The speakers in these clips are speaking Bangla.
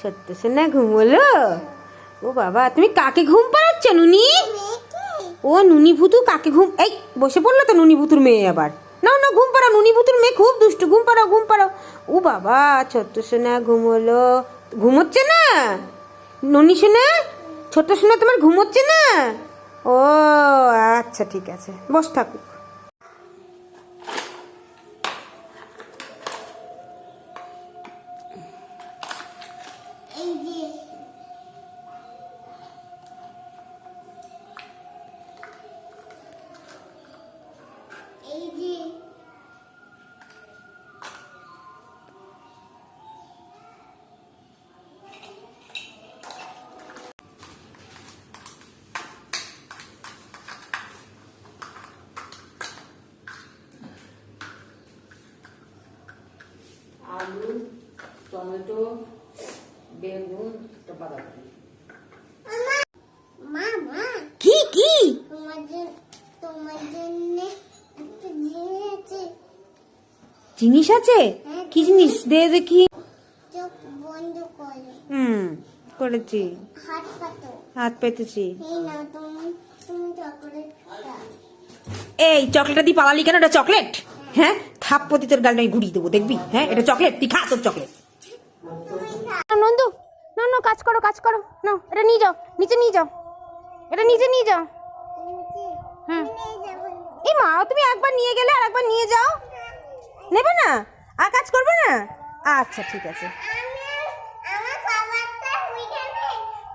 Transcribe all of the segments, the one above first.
ছোট্ট সোনা ঘুমোলো? ও বাবা, তুমি কাকে ঘুম পাড়াচ্ছ, নুনি? ও নুনি ভুতু কাকে ঘুম এই, বসে পড়ল তো নুনি ভুতুর মেয়ে আবার। না না ঘুম পাড়াও, নুনি ভুতুর মেয়ে খুব দুষ্টু, ঘুম পাড়াও ঘুম পাড়াও। ও বাবা, ছোট্ট সোনা ঘুমোলো। ঘুমোচ্ছে না? নুনি সোনা, ছোট্ট সোনা তোমার ঘুমোচ্ছে না? ও আচ্ছা ঠিক আছে। বস থাকুক টমেটো বেগুন বাঁধাকপি। মা মা। কি কি? একটা জিনিস আছে। জিনিস আছে? কি জিনিস? দে দেখি। বন্ধ করো। হুম করেছি। হাত কাটো হাত পেতেছি। এই না তুমি তুমি চকলেটটা এই চকলেটটা দিয়ে পালালি কেন? এটা চকলেট হ্যাঁ। থাপ্পতি তোর গালটা আমি ঘুরিয়ে দেবো দেখবি? হ্যাঁ? এটা চকলেট তুই খা তোর চকলেট নন্দু, না না, কাজ করো কাজ করো। না, এটা নিয়ে যাও, নিচে নিয়ে যাও। এটা নিচে নিয়ে যাও। হুম এই মা, তুমি একবার নিয়ে গেলে আর একবার নিয়ে যাও। নেবে না? আর কাজ করবে না? আচ্ছা ঠিক আছে।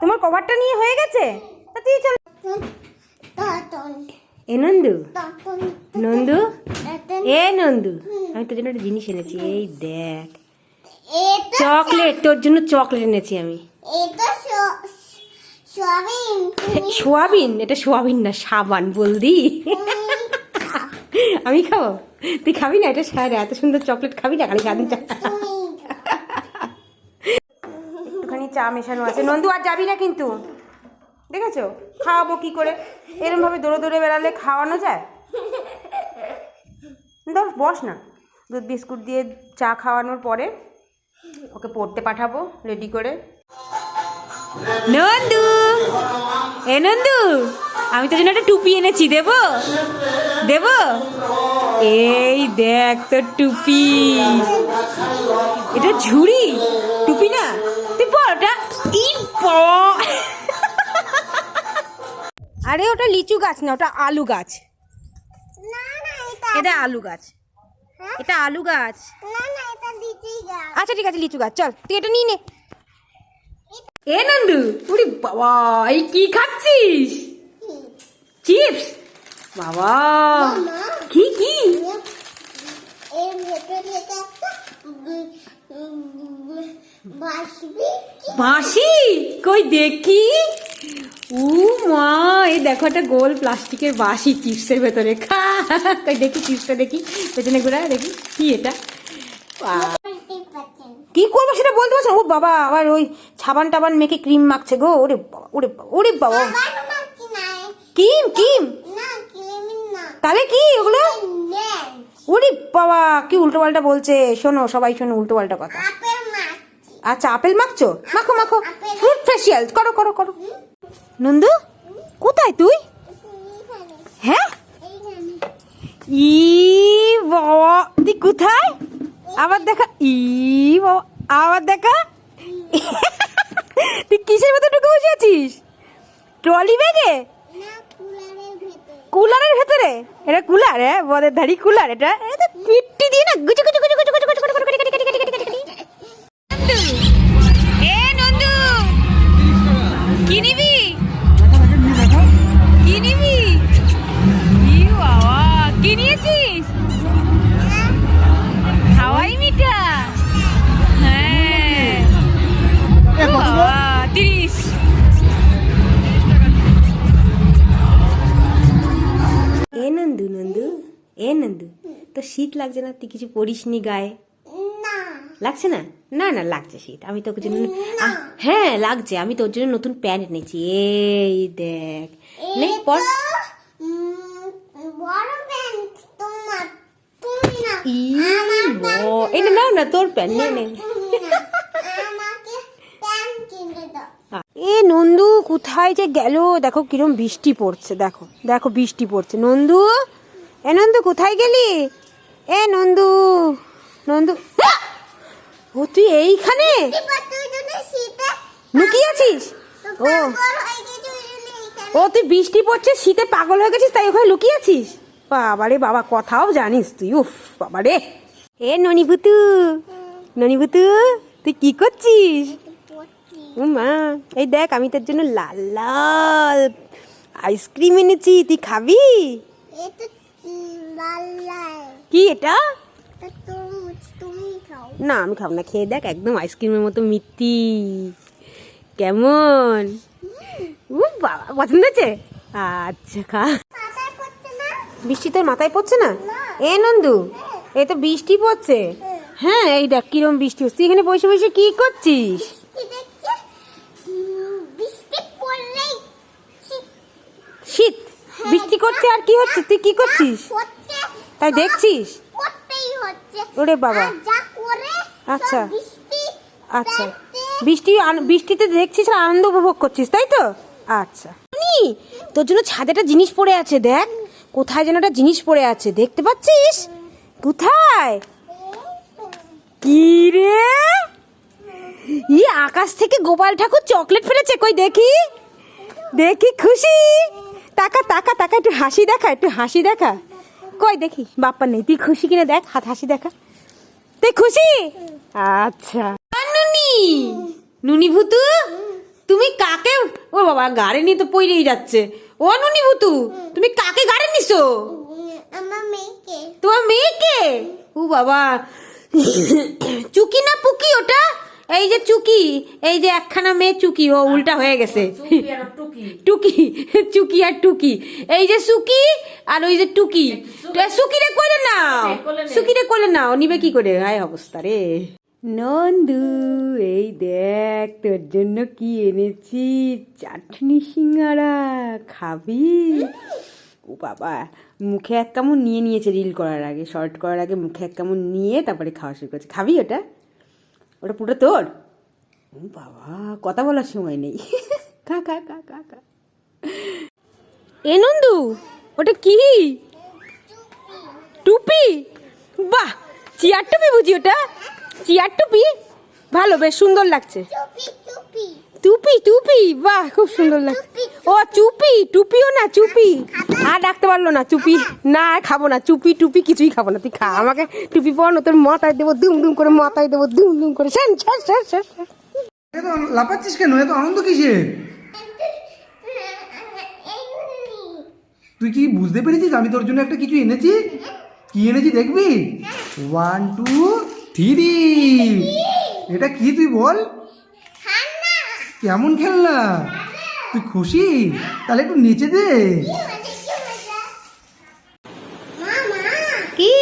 তোমার কভারটা নিয়ে হয়ে গেছে? তা তুই চল। এ, নন্দু। নন্দু? এ, নন্দু, আমি তোর জন্য একটা জিনিস এনেছি। এই দেখ। চকলেট তোর জন্য চকলেট এনেছি আমি। সোয়াবিন এটা সোয়াবিন না সাবান বলদি। আমি খাব? তুই খাবি না? এটা সারা এত সুন্দর চকলেট খাবি না? খালি চা একটুখানি চা মেশানো আছে। নন্দু আর যাবি না কিন্তু। দেখেছ? খাওয়াবো কি করে? এরম ভাবে দৌড়ে দৌড়ে বেড়ালে খাওয়ানো যায়? ধর বস না। দুধ বিস্কুট দিয়ে চা খাওয়ানোর পরে ওকে পড়তে পাঠাবো রেডি করে। নন্দু! এ নন্দু আমি তোর জন্য একটা টুপি এনেছি দেব? দেব? এই দেখ তোর টুপি। এটা ঝুড়ি? টুপি না? তুই পর ওটা ই আরে ওটা লিচু গাছ না ওটা আলু গাছ। না না এটা এটা আলু গাছ। হ্যাঁ? এটা আলু গাছ। না না এটা দিতেই গা আচ্ছা ঠিক আছে, লিচু গাছ, চল, তুই এটা নিয়ে নে। এ নন্দু উরি বাবা, এই কি খাচ্ছিস? চিপস? বাবা, কি কি? বাঁশি? কই দেখি? উ মা, এই দেখো একটা গোল প্লাস্টিকের বাঁশি চিপসের ভেতরে। খা কই দেখি চিপসটা দেখি, পেছনে ঘোরা, দেখি, কি এটা? কি করব সেটা বলতে পারছ ও বাবা আবার ওই সাবান টাবান মেখে ক্রিম মাখছে গো। ওরে বাবা ওরে বাবা ওরে বাবা। কিম কিম তাহলে কি ওগুলো? ওরে বাবা কি উল্টো পাল্টা বলছে। শোনো সবাই শোনো উল্টো পাল্টা কথা। আচ্ছা আপেল মাখছো? মাখো মাখো। ফ্রুট ফেসিয়াল করো করো করো। নন্দু কোথায় তুই? হ্যাঁ? ই বাবা তুই কোথায়? আবার দেখা ই আবার দেখা? তুই কিসের ভেতর ঢুকে বসে আছিস? ট্রলি ব্যাগে? কুলারের ভেতরে। এটা কুলার হ্যাঁ বদের ধারি কুলার এটা এটা পিটটি দিয়ে না গুচু গুচু এ নন্দু নন্দু এ নন্দু তো শীত লাগছে না? তুই কিছু পরিসনি গায়ে? লাগছে না? না না লাগছে শীত। আমি তোর জন্য হ্যাঁ লাগছে। আমি তোর জন্য নতুন প্যান্ট এনেছি। এই দেখ। নে পর। না। এই নাও না তোর প্যান্ট নে নে তুমি না আমাকে প্যান্ট নন্দু, কোথায় যে গেল? দেখো কিরম বৃষ্টি পড়ছে, দেখো দেখো বৃষ্টি পড়ছে। নন্দু? এ নন্দু, কোথায় গেলি? এ নন্দু নন্দু, ও, তুই এইখানে? লুকিয়ে আছিস? ও। ও, তুই বৃষ্টি পড়ছে, শীতে পাগল হয়ে গেছিস, তাই ওখানে লুকিয়ে আছিস? বাবারে বাবা, কথাও জানিস তুই, উফ, বাবারে। এ ননিভুতু ননিভুতু, তুই কি করছিস? মা এই দেখ আমি তোর জন্য লাল লাল আইসক্রিম এনেছি তুই খাবি? কি? এটা? না আমি খাব না খেয়ে দেখ একদম আইসক্রিমের মতো মিত্তি কেমন? বাবা পছন্দ হয়েছে? আচ্ছা খা। মাথায় বৃষ্টি তোর মাথায় পড়ছে না? না। এ নন্দু এ তো বৃষ্টি পড়ছে। হ্যাঁ। এই দেখ কিরম বৃষ্টি হচ্ছে। এখানে বসে বসে কি করছিস কি দেখছে উম, বৃষ্টি পড়লেই শীত শীত? বৃষ্টি করছে আর কি হচ্ছে? তুই কি করছিস? তাই দেখছিস? ওরে বাবা। আচ্ছা। আচ্ছা। বৃষ্টি বৃষ্টিতে দেখছিস আর আনন্দ উপভোগ করছিস, তাই তো? আচ্ছা। তোর জন্য ছাদে একটা জিনিস পড়ে আছে, দেখ। কোথায় যেন একটা জিনিস পড়ে আছে, দেখতে পাচ্ছিস? কোথায়? কি রে? ই আকাশ থেকে গোপাল ঠাকুর চকলেট ফেলেছে, কই দেখি? দেখি, খুশি? তাকা তাকা তাকা একটু হাসি দেখা একটু হাসি দেখা। কই দেখি বাপ্পা নেই। তুই খুশি কিনা দেখ হাত হাসি দেখা। তুই খুশি? আচ্ছা। নুনি? নুনি ভুতু? তুমি কাকে ও বাবা গাড়ি নিয়ে তো পইরেই যাচ্ছে। ও নুনি ভুতু তুমি কাকে গাড়ি নিছো? আমার মেয়েকে। তোমার মেয়েকে? ও বাবা। চুকি না পুকি ওটা? এই যে চুকি এই যে একখানা মেয়ে চুকি ও উল্টা হয়ে গেছে। টুকি। চুকি আর টুকি। এই যে সুকি আর ওই যে টুকি। সুকি। রে করে নাও। সুকি রে করে নাও নিবে কি করে? হায় অবস্থা রে। নন্দু এই দেখ তোর জন্য কি এনেছি? চাটনি সিঙ্গারা খাবি? ও বাবা মুখে এক কেমন নিয়ে নিয়েছে রিল করার আগে শর্ট করার আগে মুখে এক কেমন নিয়ে তারপরে খাওয়া শুরু করছে। খাবি ওটা? ওটা পুরো তোর? ও বাবা কথা বলার সময় নেই। খা খা খা খা খা। এ নন্দু ওটা কি? টুপি? বাহ চিয়ার টুপি বুঝি ওটা? চিয়ার টুপি? ভালো বেশ সুন্দর লাগছে। চুপি টুপি। টুপি বাহ খুব সুন্দর লাগছে। ও চুপি টুপিও না চুপি। আর ডাকতে পারল না চুপি। না আর খাব না চুপি টুপি কিছুই খাব না। তুই খা আমাকে টুপি পর তোর মাথায় দেবো দুম দুম করে মাথায় দেবো দুম দুম করে। শেন শেন শেন শেন। লাপাচ্ছিস কেন? এত আনন্দ কিসের? তুই কি বুঝতে পেরেছিস আমি তোর জন্য একটা কিছু এনেছি? কি এনেছি দেখবি? ওয়ান টু থ্রি এটা কি তুই বল? কেমন খেলনা? তুই খুশি? তাহলে একটু নেচে দে। কি?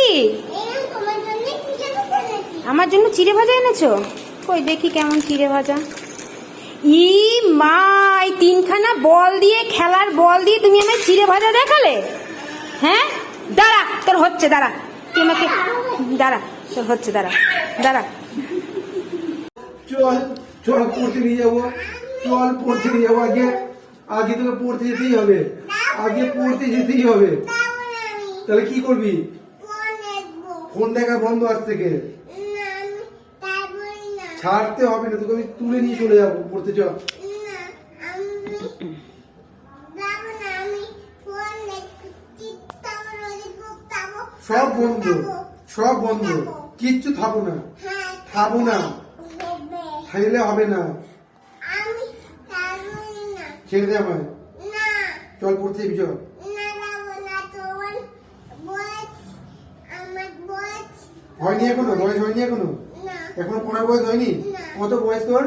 আমার জন্য চিড়ে ভাজা এনেছো? কই দেখি কেমন চিড়ে ভাজা। ই মা এই তিনখানা বল দিয়ে খেলার বল দিয়ে তুমি আমায় চিড়ে ভাজা দেখালে? হ্যাঁ? দাঁড়া তোর হচ্ছে দাঁড়া। তুই আমাকে দাঁড়া তোর হচ্ছে দাঁড়া। দাঁড়া। চল চল পড়তে নিয়ে যাব। চল পড়তে নিয়ে যাব আগে। আগে তোকে পড়তে যেতেই হবে। আগে পড়তে যেতেই হবে। তাহলে কি করবি? ফোন দেখা বন্ধ আজ থেকে। ছাড়তে হবে না তোকে আমি তুলে নিয়ে চলে যাব পড়তে চল তাবো সব বন্ধ সব বন্ধ। কিচ্ছু থাকো না। হ্যাঁ থাকো না। হবে খাইলে হবে আমি তারপরে না। ছেড়ে দে আমায়। না। চল পড়তে যাবি চল হয়নি এখনও বয়স হয়নি এখনও? না। এখনও পড়ার বয়স হয়নি? না। কত বয়স তোর?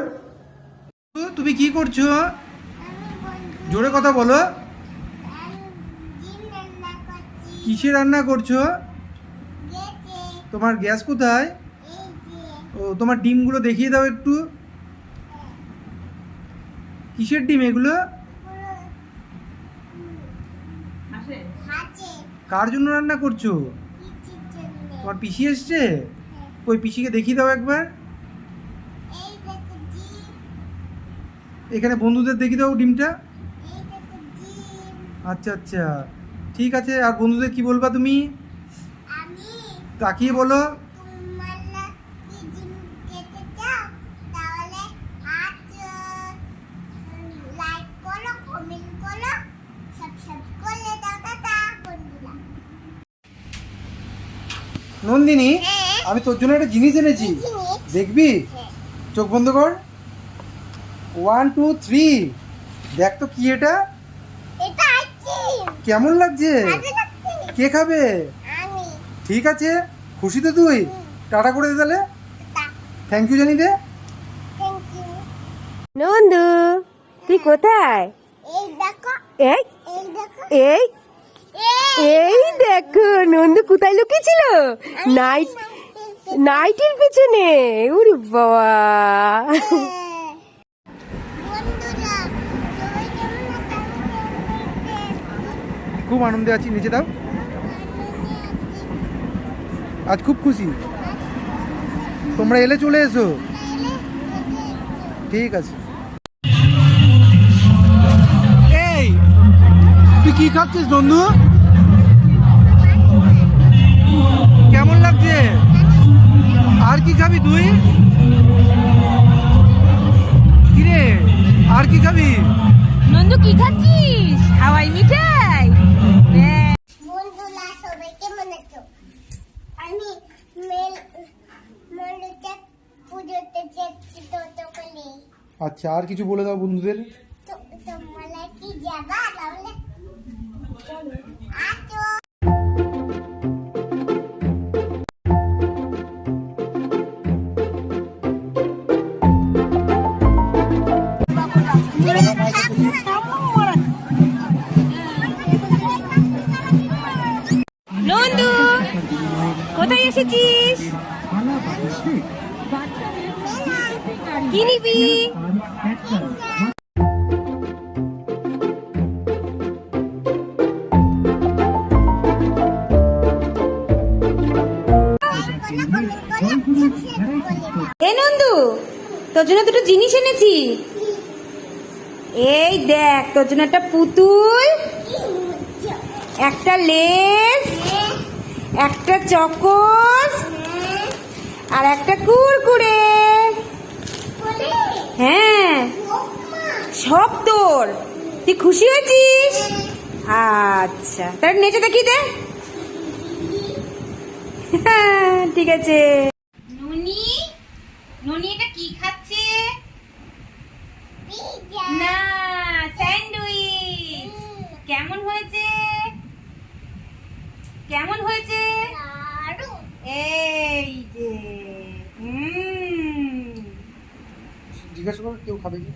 তুমি কি করছ? জোরে কথা বলো। কিসে রান্না করছ? তোমার গ্যাস কোথায়? ও তোমার ডিমগুলো দেখিয়ে দাও একটু। কিসের ডিম এগুলো? কার জন্য রান্না করছ? তোমার পিসি এসছে? ওই পিসিকে দেখিয়ে দাও একবার। এই দেখো জি এখানে বন্ধুদের দেখি দাও ডিমটা। এই দেখো ডিম। আচ্ছা আচ্ছা। ঠিক আছে আর বন্ধুদের কি বলবা তুমি? তাকিয়ে বলো তোমার কি ডিম খেতে চাও তাহলে আজ লাইক করো কমেন্ট করো সাবস্ক্রাইব করলে দাও টাটা বন্ধুরা নন্দিনী আমি তোর জন্য একটা জিনিস এনেছি। দেখবি? চোখ বন্ধ কর। ওয়ান টু থ্রি দেখ তো কি এটা। এটা কেমন লাগছে? কে খাবে? ঠিক আছে খুশি তো তুই? টাটা করে দে তাহলে। থ্যাংক ইউ জানি দে। নন্দু তুই কোথায়? এই দেখো। এই এই দেখো। এই দেখো নন্দু কোথায় লুকিয়েছিল? নাইট নাইটের পেছনে। উরে বাবা। খুব আনন্দে আছি নিচে দাও। আজ খুব খুশি। তোমরা এলে চলে এসো। ঠিক আছে। এই তুই কি খাচ্ছিস বন্ধু খাবি তুই? কিরে আর কি খাবি? নন্দু কি খাচ্ছিস? হাওয়াই মিঠাই। বন্ধুরা সবাই কেমন আছো আমি মেল মন্দিরে পুজোতে যাচ্ছি তো আচ্ছা আর কিছু বলে দাও বন্ধুদের। তোর জন্য একটা পুতুল একটা লেস একটা চকোস আর একটা কুরকুরে। হ্যাঁ সব তোর। তুই খুশি হয়েছিস? আচ্ছা তাহলে নেচে দেখি দে। হ্যাঁ, ঠিক আছে। নুনি নুনি এটা কি খাচ্ছে? না। কেমন হয়েছে? কেমন হয়েছে? এই যে হুম। জিজ্ঞাসা করো কেউ খাবে কি?